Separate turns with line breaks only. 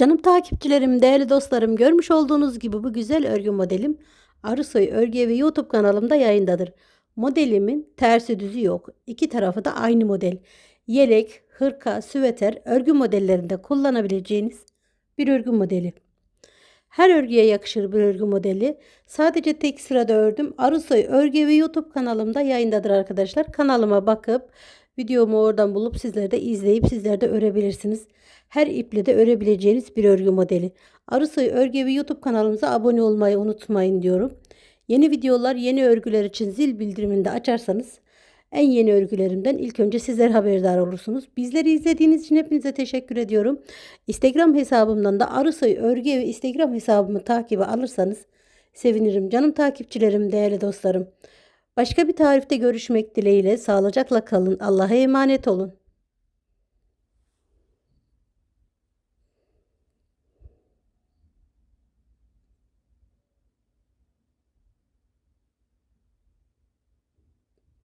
Canım takipçilerim, değerli dostlarım görmüş olduğunuz gibi bu güzel örgü modelim Arısoy Örgü Evi YouTube kanalımda yayındadır. Modelimin tersi düzü yok. İki tarafı da aynı model. Yelek, hırka, süveter örgü modellerinde kullanabileceğiniz bir örgü modeli. Her örgüye yakışır bir örgü modeli. Sadece tek sırada ördüm. Arısoy Örgü Evi YouTube kanalımda yayındadır arkadaşlar. Kanalıma bakıp videomu oradan bulup sizler de izleyip sizler de örebilirsiniz. Her iple de örebileceğiniz bir örgü modeli. Arısoy Örgü Evi YouTube kanalımıza abone olmayı unutmayın diyorum. Yeni videolar, yeni örgüler için zil bildirimini de açarsanız en yeni örgülerimden ilk önce sizler haberdar olursunuz. Bizleri izlediğiniz için hepinize teşekkür ediyorum. Instagram hesabımdan da Arısoy Örgü Evi Instagram hesabımı takibe alırsanız sevinirim. Canım takipçilerim, değerli dostlarım. Başka bir tarifte görüşmek dileğiyle sağlıcakla kalın. Allah'a emanet olun.